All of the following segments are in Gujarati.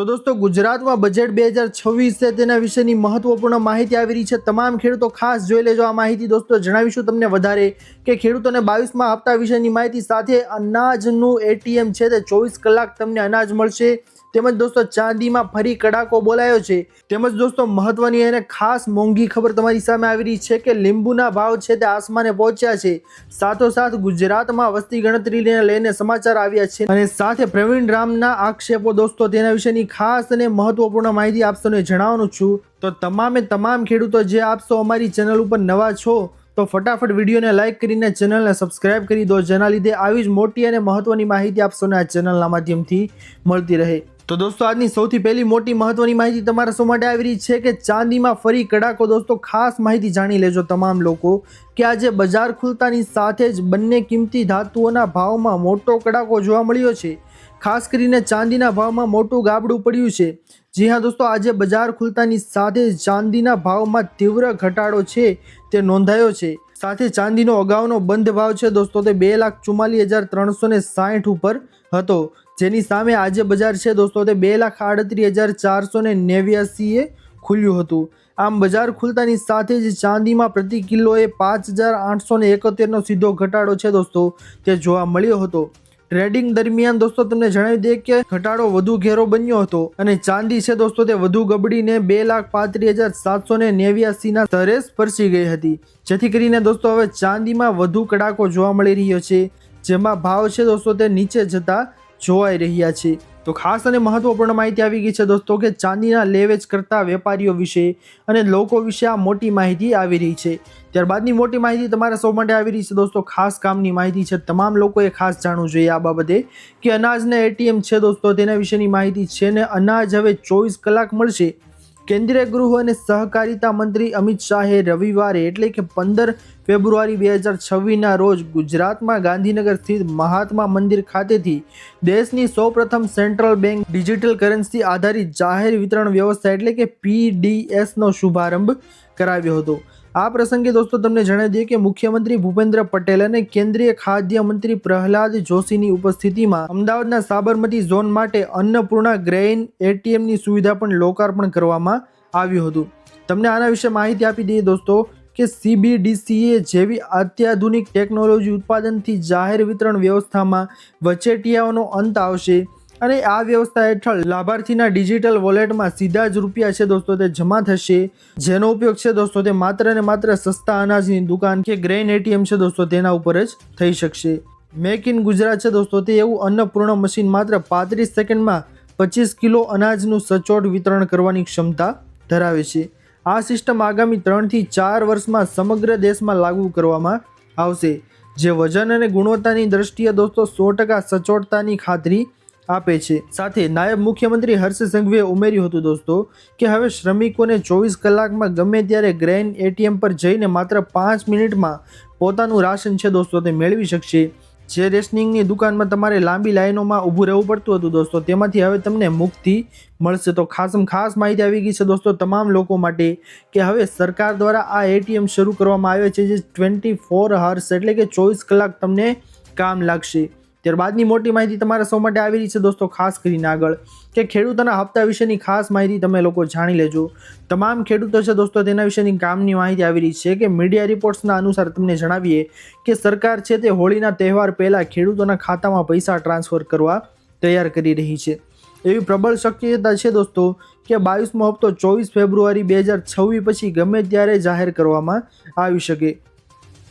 તો દોસ્તો, ગુજરાતમાં બજેટ બે હજાર છવ્વીસ છે તેના વિશેની મહત્વપૂર્ણ માહિતી આવી રહી છે. તમામ ખેડૂતો ખાસ જોઈ લેજો આ માહિતી. દોસ્તો, જણાવીશું તમને વધારે કે ખેડૂતોને બાવીસમાં હપ્તા વિશેની માહિતી સાથે અનાજનું એટીએમ છે તે ચોવીસ કલાક તમને અનાજ મળશે. તેમજ દોસ્તો ચાંદીમાં ફરી કડાકો બોલાયો છે. તેમજ દોસ્તો મહત્વની અને ખાસ મોંઘી ખબર તમારી સામે આવી રહી છે કે લીંબુના ભાવ છે તે આસમાને પહોંચ્યા છે. સાથોસાથ ગુજરાતમાં વસ્તી ગણતરીને લઈને સમાચાર આવ્યા છે. અને સાથે પ્રવીણ રામના આક્ષેપો દોસ્તો તેના વિશેની ખાસ અને મહત્વપૂર્ણ માહિતી આપશોને જણાવવાનું છું. તો તમામે તમામ ખેડૂતો જે આપશો અમારી ચેનલ ઉપર નવા છો, તો ફટાફટ વિડીયોને લાઇક કરીને ચેનલને સબસ્ક્રાઇબ કરી દો, જેના લીધે આવી જ મોટી અને મહત્વની માહિતી આપશોને આ ચેનલના માધ્યમથી મળતી રહે. તો દોસ્તો, આજની સૌથી પહેલી મોટી મહત્વની માહિતી તમારા શો માટે આવી રહી છે કે ચાંદીમાં ફરી કડાકો. દોસ્તો, ખાસ માહિતી જાણી લેજો તમામ લોકો કે આજે બજાર ખુલતાની સાથે જ બંને કિંમતી ધાતુઓના ભાવમાં મોટો કડાકો જોવા મળ્યો છે. ખાસ કરીને ચાંદીના ભાવમાં મોટું ગાબડું પડ્યું છે. જી હા, દોસ્તો, આજે બજાર ખુલતાની સાથે જ ચાંદીના ભાવમાં તીવ્ર ઘટાડો છે તે નોંધાયો છે. સાથે ચાંદીનો અગાઉનો બંધ ભાવ છે, દોસ્તો, તે બે લાખ ચુમ્માલીસ હજાર ત્રણસો ને સાઠ ઉપર હતો. જેની સામે આજે બજાર છે દોસ્તો. તે બે લાખ આડત્રીસ હજાર ચારસો ને નેવ્યાસીએ ખુલ્યું હતું. આમ બજાર ખુલતાની સાથે જ ચાંદીમાં પ્રતિ કિલોએ પાંચ હજાર આઠસો ને એકોતેરનો સીધો ઘટાડો છે દોસ્તો. તે જોવા મળ્યો હતો. ટ્રેડિંગ દરમિયાન દોસ્તો તમને જણાવી દઈએ કે ઘટાડો વધુ ઘેરો બન્યો હતો અને ચાંદી છે દોસ્તો તે વધુ ગબડીને બે લાખ પાંત્રીસ હજાર સાતસો ને નેવ્યાસીના સ્તરે સ્પર્શી ગઈ હતી. જેથી કરીને દોસ્તો હવે ચાંદીમાં વધુ કડાકો જોવા મળી રહ્યો છે. જેમાં ભાવ છે દોસ્તો તે નીચે જતા જોવાઈ રહ્યા છે. તો ખાસ અને મહત્વપૂર્ણ માહિતી આવી ગઈ છે દોસ્તો કે ચાંદીના લેવેચ કરતા વેપારીઓ વિશે અને લોકો વિશે આ મોટી માહિતી આવી રહી છે. ત્યારબાદની મોટી માહિતી તમારા સૌ માટે આવી રહી છે દોસ્તો. ખાસ કામની માહિતી છે તમામ લોકોએ ખાસ જાણવું જોઈએ આ બાબતે કે અનાજના એટીએમ છે દોસ્તો તેના વિશેની માહિતી છે ને અનાજ હવે ચોવીસ કલાક મળશે કેન્દ્રીય ગૃહ અને સહકારિતા મંત્રી અમિત શાહે રવિવારે એટલે કે પંદર ફેબ્રુઆરી બે હજાર છવ્વીસના રોજ ગુજરાતમાં ગાંધીનગર સ્થિત મહાત્મા મંદિર ખાતેથી દેશની સૌપ્રથમ સેન્ટ્રલ બેંક ડિજિટલ કરન્સી આધારિત જાહેર વિતરણ વ્યવસ્થા એટલે કે પીડીએસનો શુભારંભ કરાવ્યો હતો. આ પ્રસંગે દોસ્તો તમને જણાવી દઈએ કે મુખ્યમંત્રી ભૂપેન્દ્ર પટેલ અને કેન્દ્રીય ખાદ્ય મંત્રી પ્રહલાદ જોશીની ઉપસ્થિતિમાં અમદાવાદના સાબરમતી ઝોન માટે અન્નપૂર્ણા ગ્રેઇન એટીએમની સુવિધા પણ લોકાર્પણ કરવામાં આવ્યું હતું. તમને આના વિશે માહિતી આપી દઈએ દોસ્તો કે સીબીડીસીએ જેવી અત્યાધુનિક ટેકનોલોજી ઉત્પાદનથી જાહેર વિતરણ વ્યવસ્થામાં વચેટિયાઓનો અંત આવશે. અને આ વ્યવસ્થા હેઠળ લાભાર્થીના ડિજિટલ વોલેટમાં સીધા જ રૂપિયા છે દોસ્તો, તે જમા થશે. જેનો ઉપયોગ છે દોસ્તો, તે માત્ર ને માત્ર સસ્તા અનાજની દુકાન કે ગ્રેન એટીએમ છે દોસ્તો, તેના ઉપર જ થઈ શકશે. મેક ઇન ગુજરાત છે દોસ્તો, તે એવું અન્નપૂર્ણ મશીન માત્ર પાંત્રીસ સેકન્ડમાં પચીસ કિલો અનાજનું સચોટ વિતરણ કરવાની ક્ષમતા ધરાવે છે. આ સિસ્ટમ આગામી ત્રણથી ચાર વર્ષમાં સમગ્ર દેશમાં લાગુ કરવામાં આવશે. જે વજન અને ગુણવત્તાની દ્રષ્ટિએ દોસ્તો, સો ટકા સચોટતાની ખાતરી આપે છે. સાથે નાયબ મુખ્યમંત્રી હર્ષ સંઘવીએ ઉમેર્યું હતું દોસ્તો કે હવે શ્રમિકોને ચોવીસ કલાકમાં ગમે ત્યારે ગ્રેન એટીએમ પર જઈને માત્ર પાંચ મિનિટમાં પોતાનું રાશન છે દોસ્તો તે મેળવી શકશે. જે રેશનિંગની દુકાનમાં તમારે લાંબી લાઈનોમાં ઊભું રહેવું પડતું હતું દોસ્તો તેમાંથી હવે તમને મુક્તિ મળશે. તો ખાસમ ખાસ માહિતી આવી ગઈ છે દોસ્તો તમામ લોકો માટે કે હવે સરકાર દ્વારા આ એટીએમ શરૂ કરવામાં આવે છે જે ટ્વેન્ટી ફોર હર્સ એટલે કે ચોવીસ કલાક તમને કામ લાગશે. ત્યારબાદની મોટી માહિતી તમારા સૌ માટે આવી રહી છે દોસ્તો, ખાસ કરીને આગળ કે ખેડૂતોના હપ્તા વિશેની ખાસ માહિતી તમે લોકો જાણી લેજો. તમામ ખેડૂતો છે દોસ્તો, તેના વિશેની કામની માહિતી આવી રહી છે કે મીડિયા રિપોર્ટ્સના અનુસાર તમને જણાવીએ કે સરકાર છે તે હોળીના તહેવાર પહેલાં ખેડૂતોના ખાતામાં પૈસા ટ્રાન્સફર કરવા તૈયાર કરી રહી છે. એવી પ્રબળ શક્યતા છે દોસ્તો કે બાવીસમો હપ્તો ચોવીસ ફેબ્રુઆરી બે હજાર છવ્વીસ પછી ગમે ત્યારે જાહેર કરવામાં આવી શકે.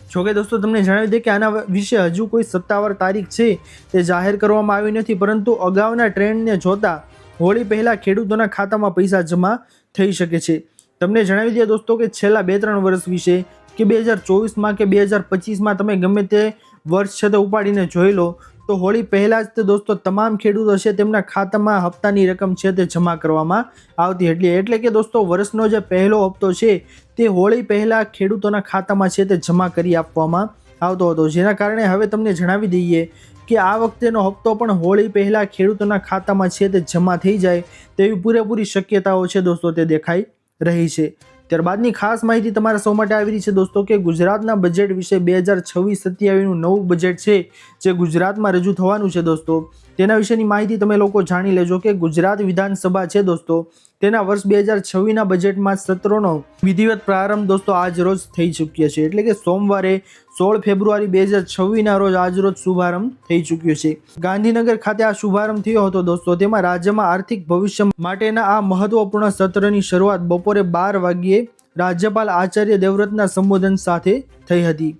જોકે દોસ્તો, તમને જણાવી દે કે આના વિશે હજુ કોઈ સત્તાવાર તારીખ છે તે જાહેર કરવામાં આવી નથી, પરંતુ અગાઉના ટ્રેન્ડને જોતા હોળી પહેલાં ખેડૂતોના ખાતામાં પૈસા જમા થઈ શકે છે. તમને જણાવી દઈએ દોસ્તો કે છેલ્લા બે ત્રણ વર્ષ વિશે કે બે હજાર ચોવીસમાં કે બે હજાર પચીસમાં તમે ગમે તે વર્ષ છે તે ઉપાડીને જોઈ લો તો હોળી પહેલાં જ તે દોસ્તો તમામ ખેડૂતો છે તેમના ખાતામાં હપ્તાની રકમ છે તે જમા કરવામાં આવતી એટલે એટલે કે દોસ્તો વર્ષનો જે પહેલો હપ્તો છે તે હોળી પહેલાં ખેડૂતોના ખાતામાં છે તે જમા કરી આપવામાં આવતો હતો. જેના કારણે હવે તમને જણાવી દઈએ કે આ વખતેનો હપ્તો પણ હોળી પહેલાં ખેડૂતોના ખાતામાં છે તે જમા થઈ જાય તેવી પૂરેપૂરી શક્યતાઓ છે દોસ્તો તે દેખાઈ રહી છે. ત્યારબાદની ખાસ માહિતી તમારા સૌ માટે આવી રહી છે દોસ્તો કે ગુજરાતના બજેટ વિશે બે હજાર છવ્વીસ સત્યાવીસનું નવું બજેટ છે જે ગુજરાતમાં રજૂ થવાનું છે દોસ્તો. તેના વિશેની માહિતી તમે લોકો જાણી લેજો કે ગુજરાત વિધાનસભા છે દોસ્તો. તેના વર્ષ બે હજાર છવ્વીસના બજેટમાં સત્રોનો વિધિવત પ્રારંભ દોસ્તો આજ રોજ થઈ ચૂક્યો છે. એટલે કે સોમવારે સોળ ફેબ્રુઆરી બે હજાર છવ્વીસના રોજ આજરોજ શુભારંભ થઈ ચૂક્યો છે. ગાંધીનગર ખાતે આ શુભારંભ થયો હતો દોસ્તો. તેમાં રાજ્યમાં આર્થિક ભવિષ્ય માટેના આ મહત્વપૂર્ણ સત્રની શરૂઆત બપોરે બાર વાગ્યે રાજ્યપાલ આચાર્ય દેવવ્રતના સંબોધન સાથે થઈ હતી.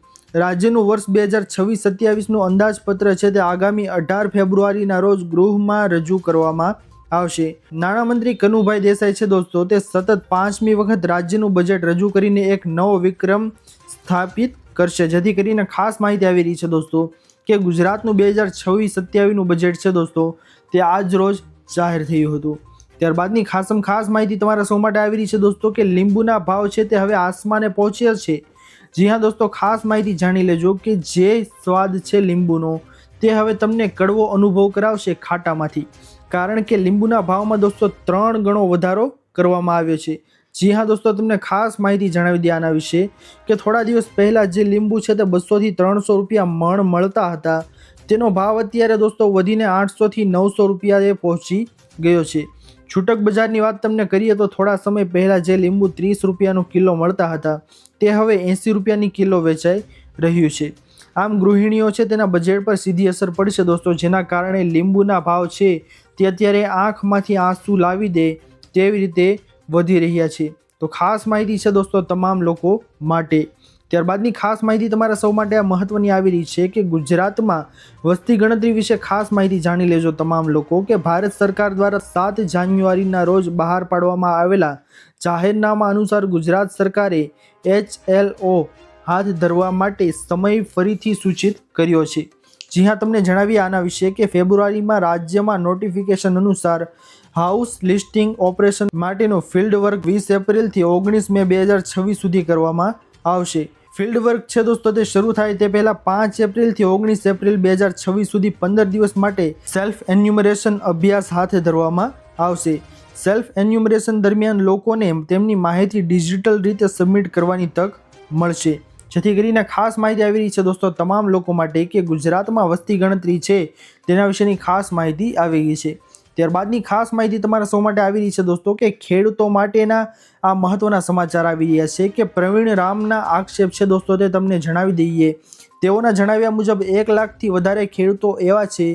રાજ્યનું વર્ષ બે હજાર છવ્વીસ સત્યાવીસનું અંદાજપત્ર છે તે આગામી અઢાર ફેબ્રુઆરીના રોજ ગૃહમાં રજૂ કરવામાં આવશે. નાણામંત્રી કનુભાઈ દેસાઈ છે દોસ્તો. તે સતત પાંચમી વખત રાજ્યનું બજેટ રજૂ કરીને એક નવો વિક્રમ સ્થાપિત કરશે. જેથી કરીને ખાસ માહિતી આવી રહી છે દોસ્તો કે ગુજરાતનું બે હજાર છવ્વીસ સત્યાવીસનું બજેટ છે દોસ્તો, તે આજ રોજ જાહેર થયું હતું. ત્યારબાદની ખાસમ ખાસ માહિતી તમારા સૌ માટે આવી રહી છે દોસ્તો કે લીંબુના ભાવ છે તે હવે આસમાને પહોંચ્યા છે. જી હા દોસ્તો, ખાસ માહિતી જાણી લેજો કે જે સ્વાદ છે લીંબુનો, તે હવે તમને કડવો અનુભવ કરાવશે ખાટામાંથી. કારણ કે લીંબુના ભાવમાં દોસ્તો ત્રણ ગણો વધારો કરવામાં આવ્યો છે. જી હા દોસ્તો, તમને ખાસ માહિતી જણાવી દે આના વિશે કે થોડા દિવસ પહેલાં જે લીંબુ છે તે બસોથી ત્રણસો રૂપિયા મણ મળતા હતા. તેનો ભાવ અત્યારે દોસ્તો વધીને આઠસોથી નવસો રૂપિયાએ પહોંચી ગયો છે. છૂટક બજારની વાત તમને કરીએ તો થોડા સમય પહેલાં જે લીંબુ ત્રીસ રૂપિયાનો કિલો મળતા હતા, તે હવે એંસી રૂપિયાની કિલો વેચાઈ રહ્યું છે. આમ ગૃહિણીઓ છે તેના બજેટ પર સીધી અસર પડશે દોસ્તો, જેના કારણે લીંબુના ભાવ છે તે અત્યારે આંખમાંથી આંસુ લાવી દે તેવી રીતે વધી રહ્યા છે. તો ખાસ માહિતી છે દોસ્તો તમામ લોકો માટે. ત્યારબાદની ખાસ માહિતી તમારા સૌ માટે આ મહત્વની આવી રહી છે કે ગુજરાતમાં વસ્તી ગણતરી વિશે ખાસ માહિતી જાણી લેજો તમામ લોકો કે ભારત સરકાર દ્વારા સાત જાન્યુઆરીના રોજ બહાર પાડવામાં આવેલા જાહેરનામા અનુસાર ગુજરાત સરકારે એચ એલ ઓ હાથ ધરવા માટે સમય ફરીથી સૂચિત કર્યો છે. જી હા, તમને જણાવીએ આના વિશે કે ફેબ્રુઆરીમાં રાજ્યમાં નોટિફિકેશન અનુસાર હાઉસ લિસ્ટિંગ ઓપરેશન માટેનો ફિલ્ડ વર્ક વીસ એપ્રિલથી ઓગણીસ મે બે હજાર છવ્વીસ સુધી કરવામાં આવશે. ફિલ્ડ વર્ક છે દોસ્તો, તે શરૂ થાય તે પહેલાં પાંચ એપ્રિલથી ઓગણીસ એપ્રિલ બે હજાર છવ્વીસ સુધી પંદર દિવસ માટે સેલ્ફ એન્યુમરેશન અભ્યાસ હાથ ધરવામાં આવશે. સેલ્ફ એન્યુમરેશન દરમિયાન લોકોને તેમની માહિતી ડિજિટલ રીતે સબમિટ કરવાની તક મળશે. જેથી કરીને ખાસ માહિતી આવી રહી છે દોસ્તો, તમામ લોકો માટે કે ગુજરાતમાં વસ્તી ગણતરી છે તેના વિશેની ખાસ માહિતી આવી ગઈ છે. ત્યારબાદની ખાસ માહિતી તમારા સૌ માટે આવી રહી છે દોસ્તો કે ખેડૂતો માટેના આ મહત્વના સમાચાર આવી રહ્યા છે કે પ્રવીણ રામના આક્ષેપ છે દોસ્તો તે તમને જણાવી દઈએ. તેઓના જણાવ્યા મુજબ એક લાખથી વધારે ખેડૂતો એવા છે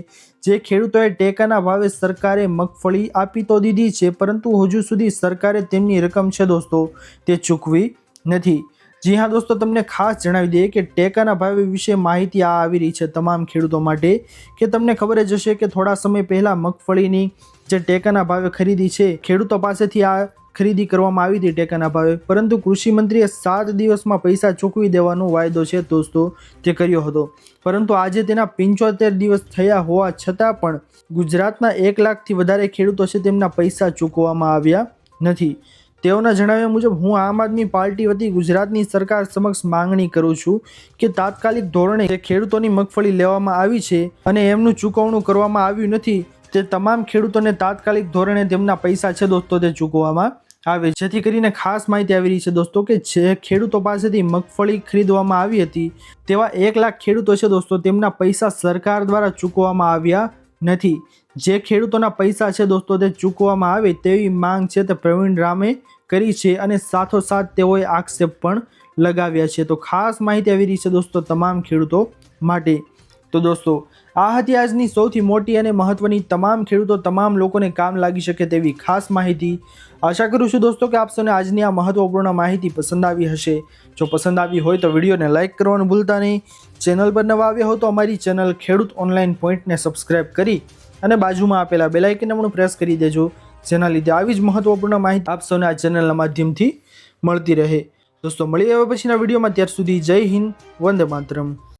જે ખેડૂતોએ ટેકાના ભાવે સરકારે મગફળી આપી તો દીધી છે, પરંતુ હજુ સુધી સરકારે તેમની રકમ છે દોસ્તો તે ચૂકવી નથી. જી હા દોસ્તો, તમને ખાસ જણાવી દઈએ કે ટેકાના ભાવ વિશે માહિતી આ આવી રહી છે તમામ ખેડૂતો માટે કે તમને ખબર જ હશે કે થોડા સમય પહેલાં મગફળીની જે ટેકાના ભાવે ખરીદી છે, ખેડૂતો પાસેથી આ ખરીદી કરવામાં આવી હતી ટેકાના ભાવે. પરંતુ કૃષિ મંત્રીએ સાત દિવસમાં પૈસા ચૂકવી દેવાનો વાયદો છે દોસ્તો, તે કર્યો હતો. પરંતુ આજે તેના પંચોતેર દિવસ થયા હોવા છતાં પણ ગુજરાતના એક લાખથી વધારે ખેડૂતો છે તેમના પૈસા ચૂકવવામાં આવ્યા નથી. તેઓના જણાવ્યા મુજબ, હું આમ આદમી પાર્ટી વતી ગુજરાતની સરકાર સમક્ષ માંગણી કરું છું કે તાત્કાલિક ધોરણે જે ખેડૂતોની મગફળી લેવામાં આવી છે અને એમનું ચૂકવણું કરવામાં આવ્યું નથી, તે તમામ ખેડૂતોને તાત્કાલિક ધોરણે તેમના પૈસા છે દોસ્તો, તે ચૂકવવામાં આવે. જેથી કરીને ખાસ માહિતી આવી રહી છે દોસ્તો કે જે ખેડૂતો પાસેથી મગફળી ખરીદવામાં આવી હતી, તેવા એક લાખ ખેડૂતો છે દોસ્તો, તેમના પૈસા સરકાર દ્વારા ચૂકવવામાં આવ્યા નથી. જે ખેડૂતોના પૈસા છે દોસ્તો, તે ચૂકવવામાં આવે તેવી માંગ છે તે પ્રવીણ રામે કરી છે અને સાથોસાથ તેઓએ આક્ષેપ પણ લગાવ્યા છે. તો ખાસ માહિતી આવી રહી છે દોસ્તો તમામ ખેડૂતો માટે. તો દોસ્તો, આ હતી આજની સૌથી મોટી અને મહત્વની તમામ ખેડૂતો તમામ લોકોને કામ લાગી શકે તેવી ખાસ માહિતી. આશા કરું છું દોસ્તો કે આપ સૌને આજની આ મહત્વપૂર્ણ માહિતી પસંદ આવી હશે. જો પસંદ આવી હોય તો વિડીયોને લાઇક કરવાનું ભૂલતા નહીં. ચેનલ પર નવા આવ્યા હો તો અમારી ચેનલ ખેડૂત ઓનલાઈન પોઈન્ટને સબસ્ક્રાઇબ કરી અને બાજુમાં આપેલા બેલાઇકનને પણ પ્રેસ કરી દેજો. જેના લીધે આવી જ મહત્વપૂર્ણ માહિતી આપ સૌને આ ચેનલના માધ્યમથી મળતી રહે. દોસ્તો મળી હવે પછીના વિડીયોમાં. ત્યાર સુધી જય હિન્દ, વંદે માતરમ.